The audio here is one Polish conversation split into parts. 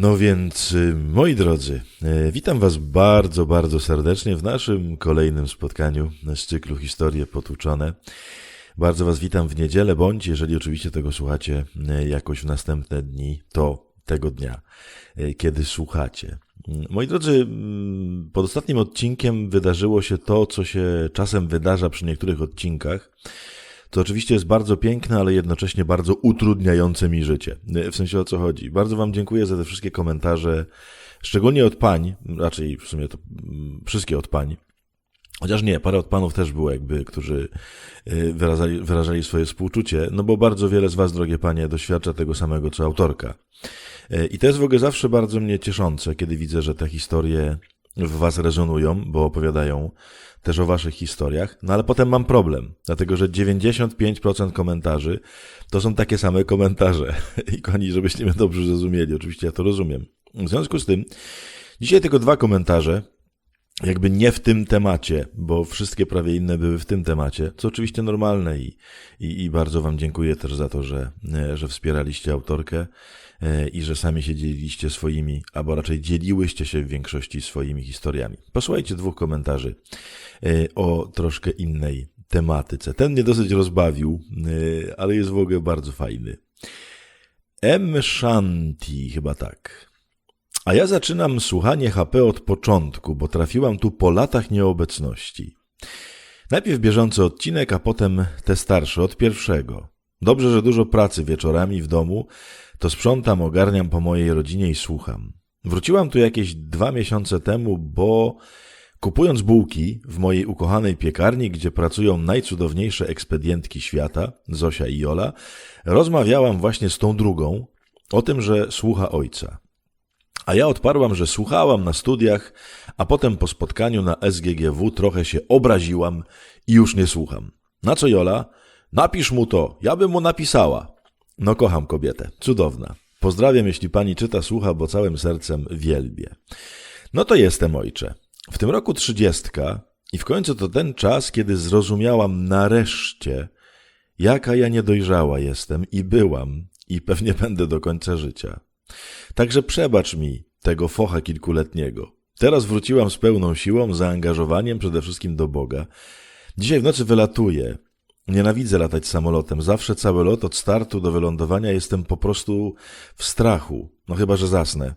No więc, y, moi drodzy, y, witam Was bardzo, bardzo serdecznie w naszym kolejnym spotkaniu z cyklu Historie Potłuczone. Bardzo Was witam w niedzielę, bądź jeżeli oczywiście tego słuchacie y, jakoś w następne dni, to tego dnia, kiedy słuchacie. Moi drodzy, mm, pod ostatnim odcinkiem wydarzyło się to, co się czasem wydarza przy niektórych odcinkach. To oczywiście jest bardzo piękne, ale jednocześnie bardzo utrudniające mi życie. W sensie o co chodzi. Bardzo Wam dziękuję za te wszystkie komentarze, szczególnie od pań, raczej w sumie to mm, wszystkie od pań. Chociaż nie, parę od panów też było jakby, którzy y, wyrażali, wyrażali swoje współczucie, no bo bardzo wiele z was, drogie panie, doświadcza tego samego co autorka. Y, I to jest w ogóle zawsze bardzo mnie cieszące, kiedy widzę, że te historie w was rezonują, bo opowiadają też o waszych historiach, no ale potem mam problem, dlatego że 95% komentarzy to są takie same komentarze. I kochani, żebyście mnie dobrze zrozumieli, oczywiście ja to rozumiem. W związku z tym, dzisiaj tylko dwa komentarze, jakby nie w tym temacie, bo wszystkie prawie inne były w tym temacie, co oczywiście normalne i, i, i bardzo Wam dziękuję też za to, że, że wspieraliście autorkę e, i że sami się dzieliliście swoimi, albo raczej dzieliłyście się w większości swoimi historiami. Posłuchajcie dwóch komentarzy e, o troszkę innej tematyce. Ten mnie dosyć rozbawił, e, ale jest w ogóle bardzo fajny. M. Shanti, chyba tak. A ja zaczynam słuchanie HP od początku, bo trafiłam tu po latach nieobecności. Najpierw bieżący odcinek, a potem te starsze, od pierwszego. Dobrze, że dużo pracy wieczorami w domu, to sprzątam, ogarniam po mojej rodzinie i słucham. Wróciłam tu jakieś dwa miesiące temu, bo kupując bułki w mojej ukochanej piekarni, gdzie pracują najcudowniejsze ekspedientki świata, Zosia i Jola, rozmawiałam właśnie z tą drugą o tym, że słucha ojca. A ja odparłam, że słuchałam na studiach, a potem po spotkaniu na SGGW trochę się obraziłam i już nie słucham. Na co Jola? Napisz mu to, ja bym mu napisała. No kocham kobietę, cudowna. Pozdrawiam, jeśli pani czyta, słucha, bo całym sercem wielbię. No to jestem ojcze. W tym roku trzydziestka i w końcu to ten czas, kiedy zrozumiałam nareszcie, jaka ja niedojrzała jestem i byłam i pewnie będę do końca życia. Także przebacz mi tego focha kilkuletniego. Teraz wróciłam z pełną siłą, zaangażowaniem przede wszystkim do Boga. Dzisiaj w nocy wylatuję. Nienawidzę latać samolotem. Zawsze cały lot od startu do wylądowania jestem po prostu w strachu. No chyba, że zasnę.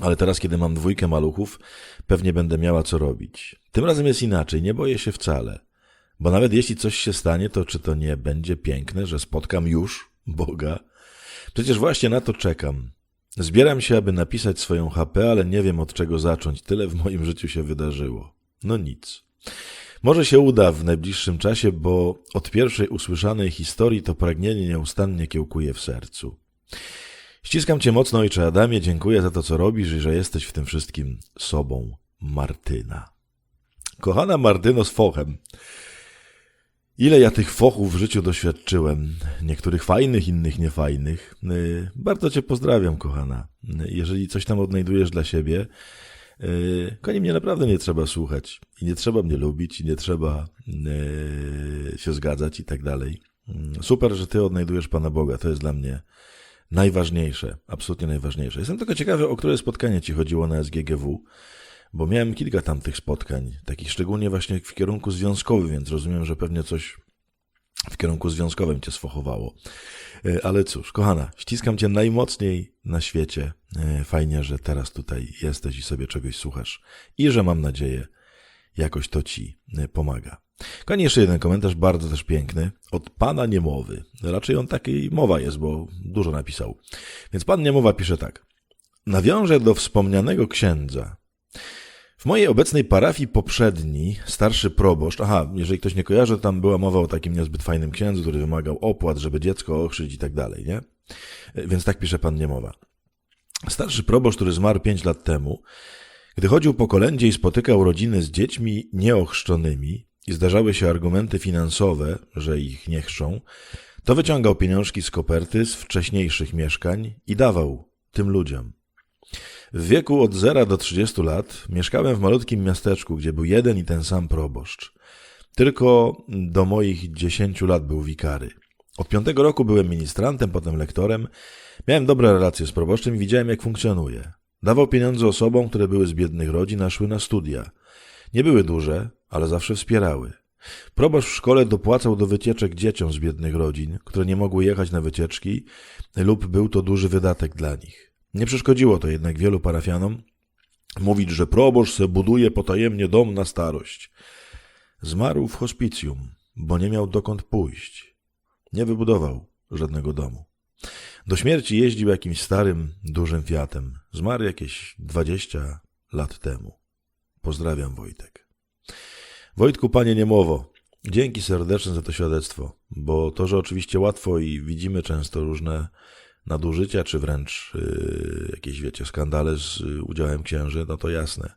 Ale teraz, kiedy mam dwójkę maluchów, pewnie będę miała co robić. Tym razem jest inaczej, nie boję się wcale. Bo nawet jeśli coś się stanie, to czy to nie będzie piękne, że spotkam już Boga? Przecież właśnie na to czekam. Zbieram się, aby napisać swoją HP, ale nie wiem od czego zacząć. Tyle w moim życiu się wydarzyło. No nic. Może się uda w najbliższym czasie, bo od pierwszej usłyszanej historii to pragnienie nieustannie kiełkuje w sercu. Ściskam cię mocno, ojcze Adamie, dziękuję za to, co robisz i że jesteś w tym wszystkim sobą Martyna. Kochana Martyno z fochem, Ile ja tych fochów w życiu doświadczyłem, niektórych fajnych, innych niefajnych. Y, bardzo Cię pozdrawiam, kochana. Y, jeżeli coś tam odnajdujesz dla siebie, koni mnie naprawdę nie trzeba słuchać i nie trzeba mnie lubić i nie trzeba się zgadzać i tak dalej. Super, że Ty odnajdujesz Pana Boga. To jest dla mnie najważniejsze, absolutnie najważniejsze. Jestem tylko ciekawy, o które spotkanie Ci chodziło na SGGW bo miałem kilka tamtych spotkań, takich szczególnie właśnie w kierunku związkowym, więc rozumiem, że pewnie coś w kierunku związkowym cię sfochowało. E, ale cóż, kochana, ściskam cię najmocniej na świecie. E, fajnie, że teraz tutaj jesteś i sobie czegoś słuchasz. I że mam nadzieję, jakoś to ci e, pomaga. Konie jeszcze jeden komentarz, bardzo też piękny, od pana Niemowy. Raczej on takiej mowa jest, bo dużo napisał. Więc pan Niemowa pisze tak. Nawiążę do wspomnianego księdza, w mojej obecnej parafii poprzedni, starszy proboszcz, aha, jeżeli ktoś nie kojarzy, tam była mowa o takim niezbyt fajnym księdzu, który wymagał opłat, żeby dziecko ochrzyć i tak dalej, nie? Więc tak pisze pan Niemowa. Starszy proboszcz, który zmarł pięć lat temu, gdy chodził po kolędzie i spotykał rodziny z dziećmi nieochrzczonymi i zdarzały się argumenty finansowe, że ich nie chrzczą, to wyciągał pieniążki z koperty z wcześniejszych mieszkań i dawał tym ludziom. W wieku od 0 do 30 lat mieszkałem w malutkim miasteczku, gdzie był jeden i ten sam proboszcz. Tylko do moich 10 lat był wikary. Od piątego roku byłem ministrantem, potem lektorem. Miałem dobre relacje z proboszczem i widziałem, jak funkcjonuje. Dawał pieniądze osobom, które były z biednych rodzin, a szły na studia. Nie były duże, ale zawsze wspierały. Proboszcz w szkole dopłacał do wycieczek dzieciom z biednych rodzin, które nie mogły jechać na wycieczki lub był to duży wydatek dla nich. Nie przeszkodziło to jednak wielu parafianom mówić, że proboszcz se buduje potajemnie dom na starość. Zmarł w hospicjum, bo nie miał dokąd pójść. Nie wybudował żadnego domu. Do śmierci jeździł jakimś starym, dużym Fiatem. Zmarł jakieś dwadzieścia lat temu. Pozdrawiam, Wojtek. Wojtku, panie Niemowo, dzięki serdeczne za to świadectwo, bo to, że oczywiście łatwo i widzimy często różne nadużycia, czy wręcz yy, jakieś, wiecie, skandale z udziałem księży, no to jasne.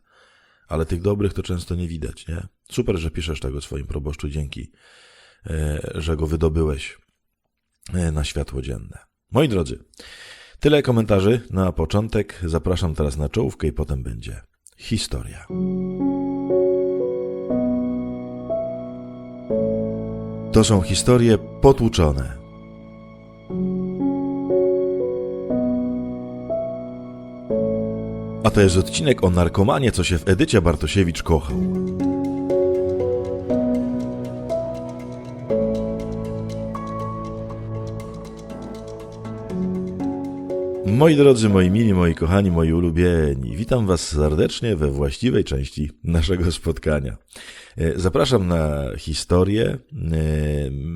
Ale tych dobrych to często nie widać, nie? Super, że piszesz tego swoim proboszczu, dzięki, yy, że go wydobyłeś yy, na światło dzienne. Moi drodzy, tyle komentarzy na początek. Zapraszam teraz na czołówkę i potem będzie historia. To są historie potłuczone. A to jest odcinek o narkomanie, co się w Edycie Bartosiewicz kochał. Moi drodzy, moi mili, moi kochani, moi ulubieni, witam Was serdecznie we właściwej części naszego spotkania. E, Zapraszam na historię, e,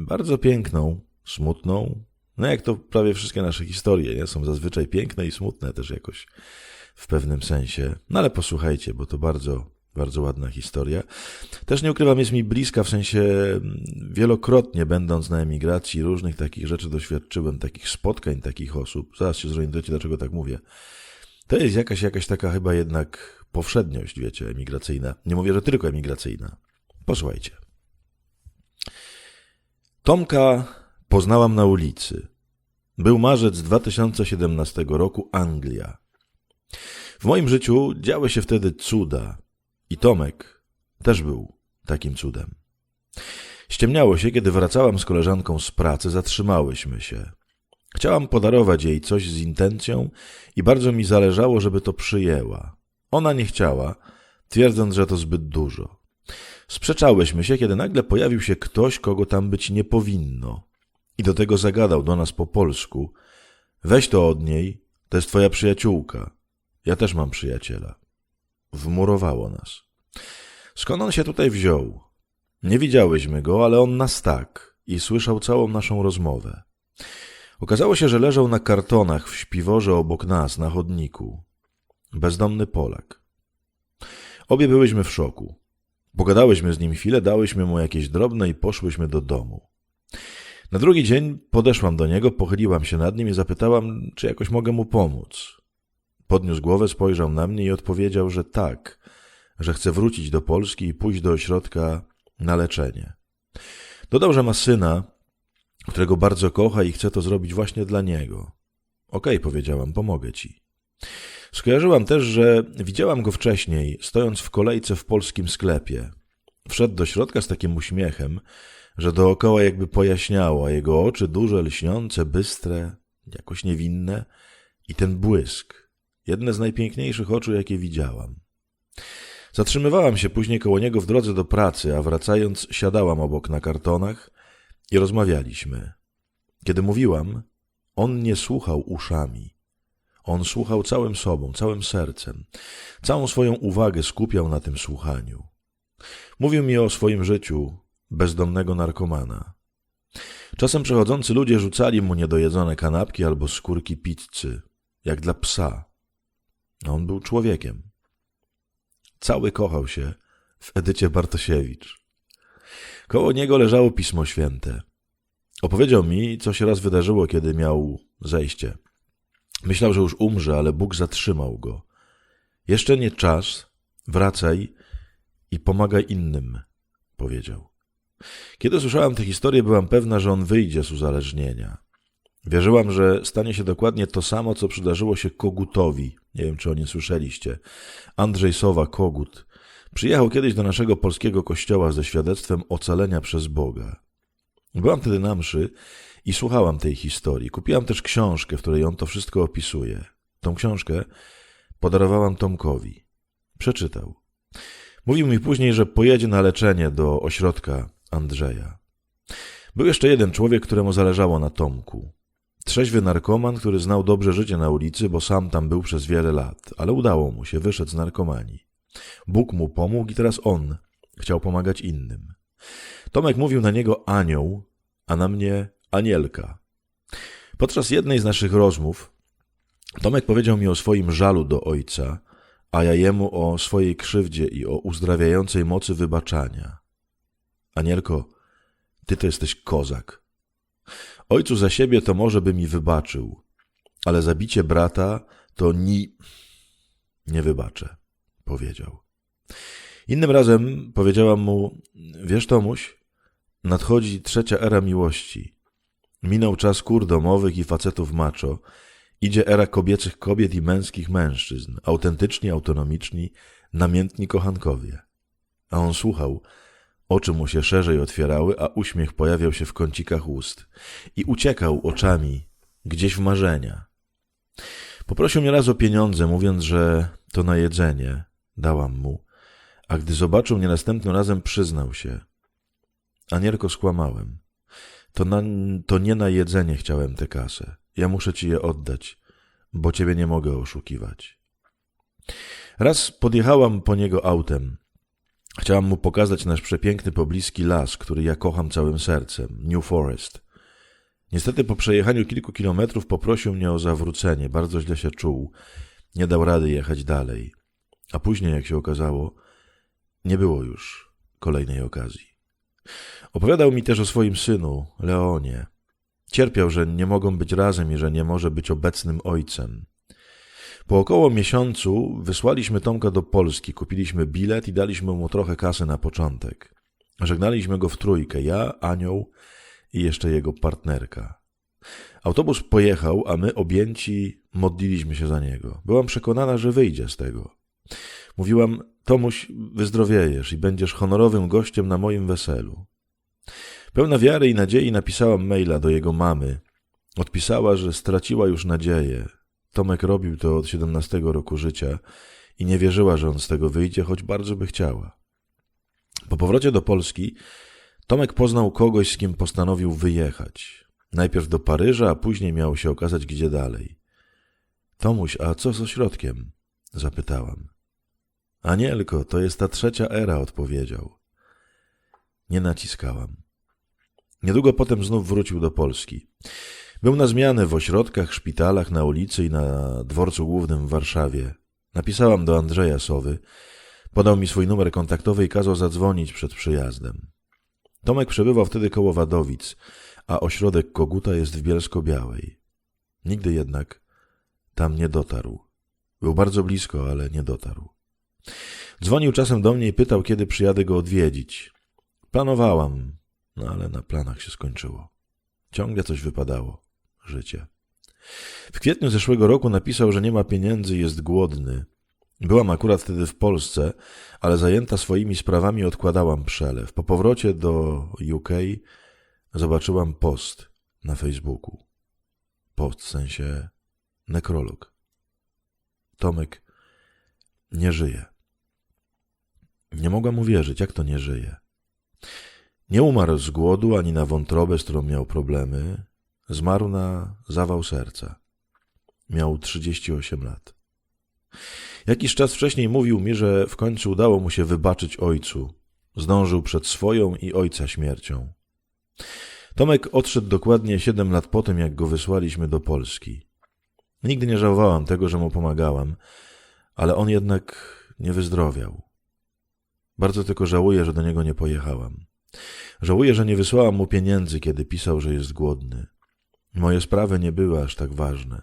bardzo piękną, smutną, no jak to prawie wszystkie nasze historie, nie? Są zazwyczaj piękne i smutne też jakoś w pewnym sensie. No ale posłuchajcie, bo to bardzo, bardzo ładna historia. Też nie ukrywam, jest mi bliska, w sensie mm, wielokrotnie będąc na emigracji, różnych takich rzeczy doświadczyłem, takich spotkań takich osób. Zaraz się zorientujecie, dlaczego tak mówię. To jest jakaś, jakaś taka chyba jednak powszedniość, wiecie, emigracyjna. Nie mówię, że tylko emigracyjna. Posłuchajcie. Tomka poznałam na ulicy. Był marzec 2017 roku, Anglia. W moim życiu działy się wtedy cuda. I Tomek też był takim cudem. Ściemniało się, kiedy wracałam z koleżanką z pracy, zatrzymałyśmy się. Chciałam podarować jej coś z intencją i bardzo mi zależało, żeby to przyjęła. Ona nie chciała, twierdząc, że to zbyt dużo. Sprzeczałyśmy się, kiedy nagle pojawił się ktoś, kogo tam być nie powinno. I do tego zagadał do nas po polsku. Weź to od niej, to jest twoja przyjaciółka. Ja też mam przyjaciela. Wmurowało nas. Skąd on się tutaj wziął? Nie widziałyśmy go, ale on nas tak i słyszał całą naszą rozmowę. Okazało się, że leżał na kartonach w śpiworze obok nas, na chodniku. Bezdomny Polak. Obie byłyśmy w szoku. Pogadałyśmy z nim chwilę, dałyśmy mu jakieś drobne i poszłyśmy do domu. Na drugi dzień podeszłam do niego, pochyliłam się nad nim i zapytałam, czy jakoś mogę mu pomóc. Podniósł głowę, spojrzał na mnie i odpowiedział, że tak, że chce wrócić do Polski i pójść do ośrodka na leczenie. Dodał, że ma syna, którego bardzo kocha i chce to zrobić właśnie dla niego. Okej, okay, powiedziałam, pomogę ci. Skojarzyłam też, że widziałam go wcześniej, stojąc w kolejce w polskim sklepie. Wszedł do środka z takim uśmiechem, że dookoła jakby pojaśniało, a jego oczy duże, lśniące, bystre, jakoś niewinne i ten błysk, jedne z najpiękniejszych oczu, jakie widziałam. Zatrzymywałam się później koło niego w drodze do pracy, a wracając siadałam obok na kartonach i rozmawialiśmy. Kiedy mówiłam, on nie słuchał uszami. On słuchał całym sobą, całym sercem. Całą swoją uwagę skupiał na tym słuchaniu. Mówił mi o swoim życiu bezdomnego narkomana. Czasem przechodzący ludzie rzucali mu niedojedzone kanapki albo skórki pizzy, jak dla psa. On był człowiekiem. Cały kochał się w Edycie Bartosiewicz. Koło niego leżało Pismo Święte. Opowiedział mi, co się raz wydarzyło, kiedy miał zejście. Myślał, że już umrze, ale Bóg zatrzymał go. Jeszcze nie czas, wracaj i pomagaj innym, powiedział. Kiedy słyszałam tę historię, byłam pewna, że on wyjdzie z uzależnienia. Wierzyłam, że stanie się dokładnie to samo, co przydarzyło się Kogutowi. Nie wiem, czy o nim słyszeliście. Andrzej Sowa, Kogut, przyjechał kiedyś do naszego polskiego kościoła ze świadectwem ocalenia przez Boga. Byłam wtedy na mszy i słuchałam tej historii. Kupiłam też książkę, w której on to wszystko opisuje. Tą książkę podarowałam Tomkowi. Przeczytał. Mówił mi później, że pojedzie na leczenie do ośrodka Andrzeja. Był jeszcze jeden człowiek, któremu zależało na Tomku. Trzeźwy narkoman, który znał dobrze życie na ulicy, bo sam tam był przez wiele lat, ale udało mu się, wyszedł z narkomanii. Bóg mu pomógł i teraz on chciał pomagać innym. Tomek mówił na niego anioł, a na mnie anielka. Podczas jednej z naszych rozmów Tomek powiedział mi o swoim żalu do ojca, a ja jemu o swojej krzywdzie i o uzdrawiającej mocy wybaczania. Anielko, ty to jesteś kozak. Ojcu za siebie to może by mi wybaczył, ale zabicie brata to ni... nie wybaczę, powiedział. Innym razem powiedziałam mu, wiesz Tomuś, nadchodzi trzecia era miłości. Minął czas kur domowych i facetów macho, idzie era kobiecych kobiet i męskich mężczyzn, autentyczni, autonomiczni, namiętni kochankowie. A on słuchał, Oczy mu się szerzej otwierały, a uśmiech pojawiał się w kącikach ust i uciekał oczami gdzieś w marzenia. Poprosił mnie raz o pieniądze, mówiąc, że to na jedzenie. Dałam mu, a gdy zobaczył mnie następnym razem, przyznał się. Anielko, skłamałem. To, na, to nie na jedzenie chciałem tę kasę. Ja muszę ci je oddać, bo ciebie nie mogę oszukiwać. Raz podjechałam po niego autem. Chciałam mu pokazać nasz przepiękny pobliski las, który ja kocham całym sercem, New Forest. Niestety po przejechaniu kilku kilometrów poprosił mnie o zawrócenie, bardzo źle się czuł, nie dał rady jechać dalej. A później, jak się okazało, nie było już kolejnej okazji. Opowiadał mi też o swoim synu, Leonie. Cierpiał, że nie mogą być razem i że nie może być obecnym ojcem. Po około miesiącu wysłaliśmy Tomka do Polski, kupiliśmy bilet i daliśmy mu trochę kasy na początek. Żegnaliśmy go w trójkę, ja, Anioł i jeszcze jego partnerka. Autobus pojechał, a my objęci modliliśmy się za niego. Byłam przekonana, że wyjdzie z tego. Mówiłam, Tomuś, wyzdrowiejesz i będziesz honorowym gościem na moim weselu. Pełna wiary i nadziei napisałam maila do jego mamy. Odpisała, że straciła już nadzieję, Tomek robił to od 17 roku życia i nie wierzyła, że on z tego wyjdzie, choć bardzo by chciała. Po powrocie do Polski Tomek poznał kogoś, z kim postanowił wyjechać. Najpierw do Paryża, a później miało się okazać, gdzie dalej. Tomuś, a co z ośrodkiem? Zapytałam. Anielko, to jest ta trzecia era, odpowiedział. Nie naciskałam. Niedługo potem znów wrócił do Polski. Był na zmianę w ośrodkach, szpitalach, na ulicy i na dworcu głównym w Warszawie. Napisałam do Andrzeja Sowy. Podał mi swój numer kontaktowy i kazał zadzwonić przed przyjazdem. Tomek przebywał wtedy koło Wadowic, a ośrodek Koguta jest w Bielsko-Białej. Nigdy jednak tam nie dotarł. Był bardzo blisko, ale nie dotarł. Dzwonił czasem do mnie i pytał, kiedy przyjadę go odwiedzić. Planowałam, no ale na planach się skończyło. Ciągle coś wypadało życie. W kwietniu zeszłego roku napisał, że nie ma pieniędzy i jest głodny. Byłam akurat wtedy w Polsce, ale zajęta swoimi sprawami odkładałam przelew. Po powrocie do UK zobaczyłam post na Facebooku. Post w sensie nekrolog. Tomek nie żyje. Nie mogłam uwierzyć, jak to nie żyje. Nie umarł z głodu ani na wątrobę, z którą miał problemy. Zmarł na zawał serca. Miał 38 lat. Jakiś czas wcześniej mówił mi, że w końcu udało mu się wybaczyć ojcu. Zdążył przed swoją i ojca śmiercią. Tomek odszedł dokładnie siedem lat po tym, jak go wysłaliśmy do Polski. Nigdy nie żałowałam tego, że mu pomagałam, ale on jednak nie wyzdrowiał. Bardzo tylko żałuję, że do niego nie pojechałam. Żałuję, że nie wysłałam mu pieniędzy, kiedy pisał, że jest głodny. Moje sprawy nie były aż tak ważne.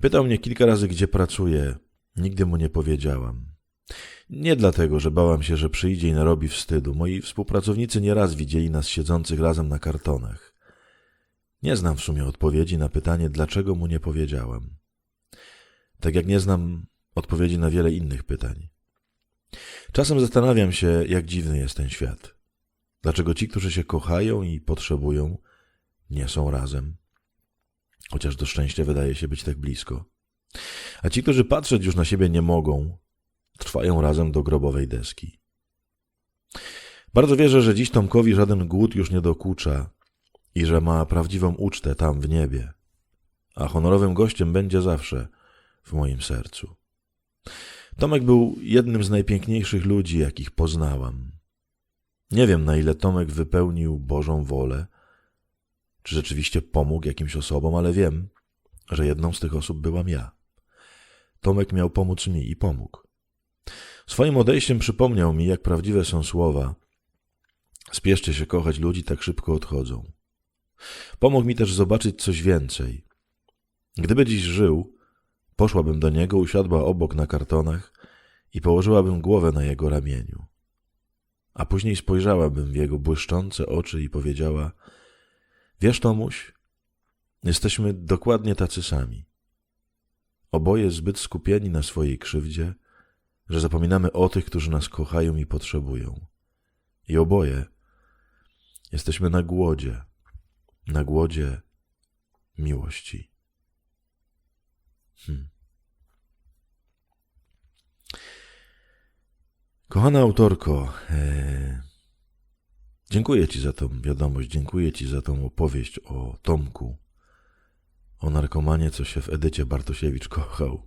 Pytał mnie kilka razy, gdzie pracuję. Nigdy mu nie powiedziałam. Nie dlatego, że bałam się, że przyjdzie i narobi wstydu. Moi współpracownicy nieraz widzieli nas siedzących razem na kartonach. Nie znam w sumie odpowiedzi na pytanie, dlaczego mu nie powiedziałam. Tak jak nie znam odpowiedzi na wiele innych pytań. Czasem zastanawiam się, jak dziwny jest ten świat. Dlaczego ci, którzy się kochają i potrzebują, nie są razem? Chociaż to szczęście wydaje się być tak blisko. A ci, którzy patrzeć już na siebie nie mogą, trwają razem do grobowej deski. Bardzo wierzę, że dziś Tomkowi żaden głód już nie dokucza i że ma prawdziwą ucztę tam w niebie, a honorowym gościem będzie zawsze w moim sercu. Tomek był jednym z najpiękniejszych ludzi, jakich poznałam. Nie wiem, na ile Tomek wypełnił Bożą wolę, czy rzeczywiście pomógł jakimś osobom, ale wiem, że jedną z tych osób byłam ja. Tomek miał pomóc mi i pomógł. Swoim odejściem przypomniał mi, jak prawdziwe są słowa: Spieszcie się kochać, ludzi tak szybko odchodzą. Pomógł mi też zobaczyć coś więcej. Gdyby dziś żył, poszłabym do niego, usiadła obok na kartonach i położyłabym głowę na jego ramieniu. A później spojrzałabym w jego błyszczące oczy i powiedziała: Wiesz, Tomuś, jesteśmy dokładnie tacy sami. Oboje zbyt skupieni na swojej krzywdzie, że zapominamy o tych, którzy nas kochają i potrzebują. I oboje jesteśmy na głodzie, na głodzie miłości. Hmm. Kochana autorko, e, dziękuję Ci za tą wiadomość, dziękuję Ci za tą opowieść o Tomku, o narkomanie, co się w Edycie Bartosiewicz kochał.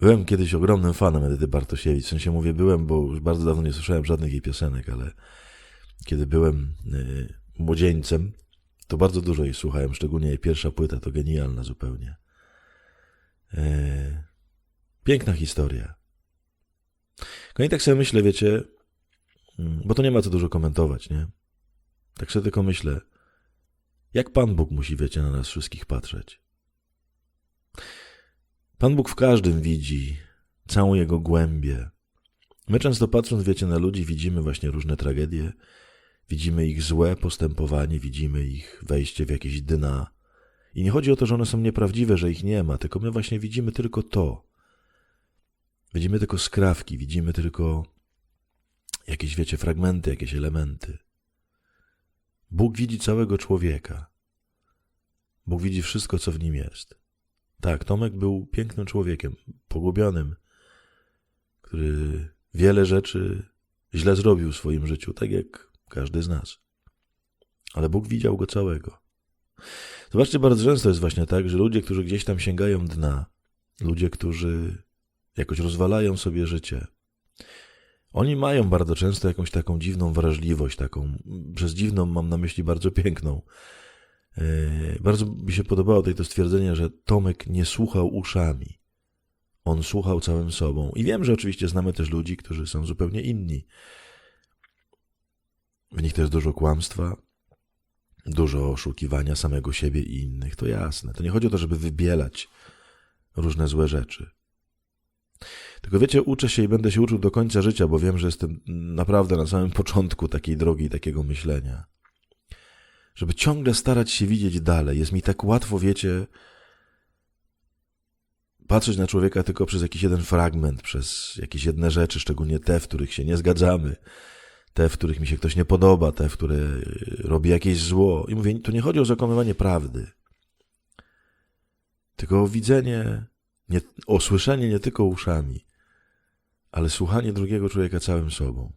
Byłem kiedyś ogromnym fanem Edyty Bartosiewicz, w sensie mówię byłem, bo już bardzo dawno nie słyszałem żadnych jej piosenek, ale kiedy byłem y, młodzieńcem, to bardzo dużo jej słuchałem, szczególnie jej pierwsza płyta, to genialna zupełnie. Y, piękna historia. No i tak sobie myślę, wiecie, bo to nie ma co dużo komentować, nie? Tak sobie tylko myślę, jak Pan Bóg musi, wiecie, na nas wszystkich patrzeć. Pan Bóg w każdym widzi całą jego głębię. My często patrząc, wiecie, na ludzi, widzimy właśnie różne tragedie, widzimy ich złe postępowanie, widzimy ich wejście w jakieś dna. I nie chodzi o to, że one są nieprawdziwe, że ich nie ma, tylko my właśnie widzimy tylko to. Widzimy tylko skrawki, widzimy tylko jakieś, wiecie, fragmenty, jakieś elementy. Bóg widzi całego człowieka. Bóg widzi wszystko, co w nim jest. Tak, Tomek był pięknym człowiekiem, pogubionym, który wiele rzeczy źle zrobił w swoim życiu, tak jak każdy z nas. Ale Bóg widział go całego. Zobaczcie, bardzo często jest właśnie tak, że ludzie, którzy gdzieś tam sięgają dna, ludzie, którzy jakoś rozwalają sobie życie, oni mają bardzo często jakąś taką dziwną wrażliwość, taką, przez dziwną mam na myśli bardzo piękną, Yy, bardzo mi się podobało to stwierdzenie, że Tomek nie słuchał uszami. On słuchał całym sobą. I wiem, że oczywiście znamy też ludzi, którzy są zupełnie inni. W nich jest dużo kłamstwa, dużo oszukiwania samego siebie i innych. To jasne. To nie chodzi o to, żeby wybielać różne złe rzeczy. Tylko wiecie, uczę się i będę się uczył do końca życia, bo wiem, że jestem naprawdę na samym początku takiej drogi, takiego myślenia żeby ciągle starać się widzieć dalej. Jest mi tak łatwo, wiecie, patrzeć na człowieka tylko przez jakiś jeden fragment, przez jakieś jedne rzeczy, szczególnie te, w których się nie zgadzamy, te, w których mi się ktoś nie podoba, te, w które robi jakieś zło. I mówię, tu nie chodzi o zakonywanie prawdy, tylko o widzenie, nie, o słyszenie nie tylko uszami, ale słuchanie drugiego człowieka całym sobą.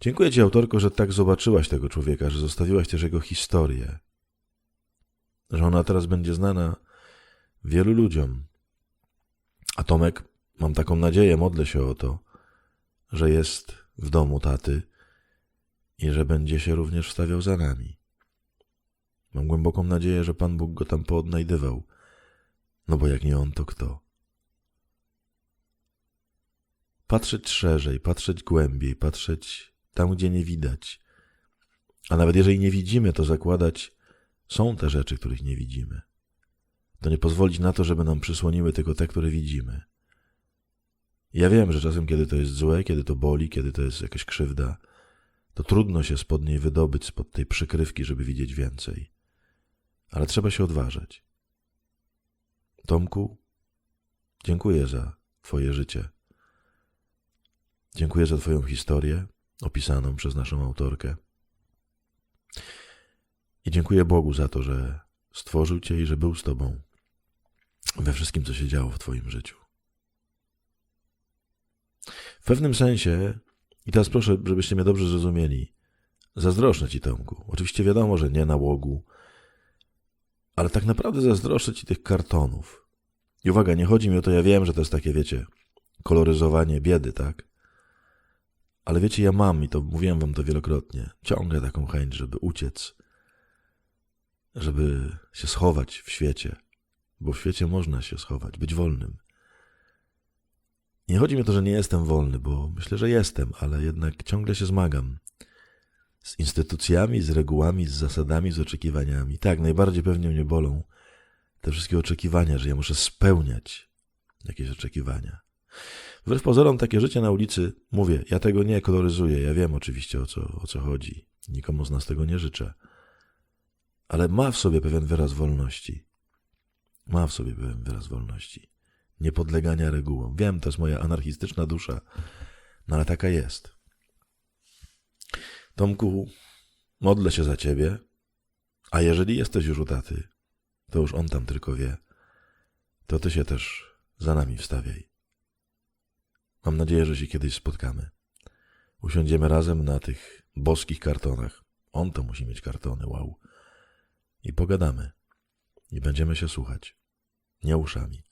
Dziękuję Ci, autorko, że tak zobaczyłaś tego człowieka, że zostawiłaś też jego historię. Że ona teraz będzie znana wielu ludziom. A Tomek, mam taką nadzieję, modlę się o to, że jest w domu taty i że będzie się również wstawiał za nami. Mam głęboką nadzieję, że Pan Bóg go tam poodnajdywał. No bo jak nie on, to kto? Patrzeć szerzej, patrzeć głębiej, patrzeć tam, gdzie nie widać. A nawet jeżeli nie widzimy, to zakładać, są te rzeczy, których nie widzimy. To nie pozwolić na to, żeby nam przysłoniły tylko te, które widzimy. Ja wiem, że czasem, kiedy to jest złe, kiedy to boli, kiedy to jest jakaś krzywda, to trudno się spod niej wydobyć, spod tej przykrywki, żeby widzieć więcej. Ale trzeba się odważać. Tomku, dziękuję za Twoje życie. Dziękuję za Twoją historię. opisaną przez naszą autorkę. I dziękuję Bogu za to, że stworzył Cię i że był z Tobą we wszystkim, co się działo w Twoim życiu. W pewnym sensie, i teraz proszę, żebyście mnie dobrze zrozumieli, zazdroszczę Ci, Tomku. Oczywiście wiadomo, że nie nałogu, ale tak naprawdę zazdroszczę Ci tych kartonów. I uwaga, nie chodzi mi o to, ja wiem, że to jest takie, wiecie, koloryzowanie biedy, tak? Ale wiecie, ja mam, i to mówiłem wam to wielokrotnie, ciągle taką chęć, żeby uciec, żeby się schować w świecie, bo w świecie można się schować, być wolnym. Nie chodzi mi o to, że nie jestem wolny, bo myślę, że jestem, ale jednak ciągle się zmagam z instytucjami, z regułami, z zasadami, z oczekiwaniami. Tak, najbardziej pewnie mnie bolą te wszystkie oczekiwania, że ja muszę spełniać jakieś oczekiwania. Wbrew pozorom takie życie na ulicy, mówię, ja tego nie koloryzuję, ja wiem oczywiście o co, o co chodzi. Nikomu z nas tego nie życzę. Ale ma w sobie pewien wyraz wolności. Ma w sobie pewien wyraz wolności. Niepodlegania regułom. Wiem, to jest moja anarchistyczna dusza, no ale taka jest. Tomku, modlę się za ciebie, a jeżeli jesteś już u taty, to już on tam tylko wie, to ty się też za nami wstawiaj. Mam nadzieję, że się kiedyś spotkamy. Usiądziemy razem na tych boskich kartonach. On to musi mieć kartony, wow. I pogadamy. I będziemy się słuchać. Nie uszami,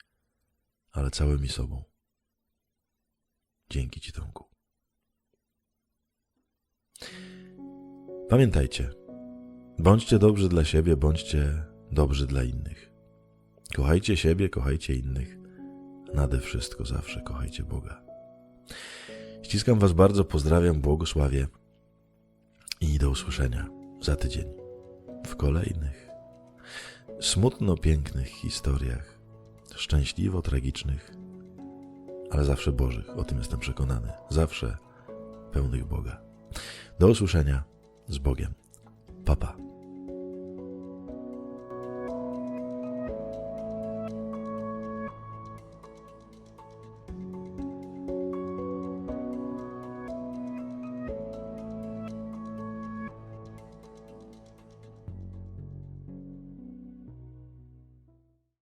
ale całymi sobą. Dzięki Ci, Tomku. Pamiętajcie, bądźcie dobrzy dla siebie, bądźcie dobrzy dla innych. Kochajcie siebie, kochajcie innych. Nade wszystko zawsze kochajcie Boga. Ściskam Was bardzo, pozdrawiam, błogosławię i do usłyszenia za tydzień w kolejnych smutno pięknych historiach, szczęśliwo tragicznych, ale zawsze Bożych, o tym jestem przekonany, zawsze pełnych Boga. Do usłyszenia z Bogiem. Papa.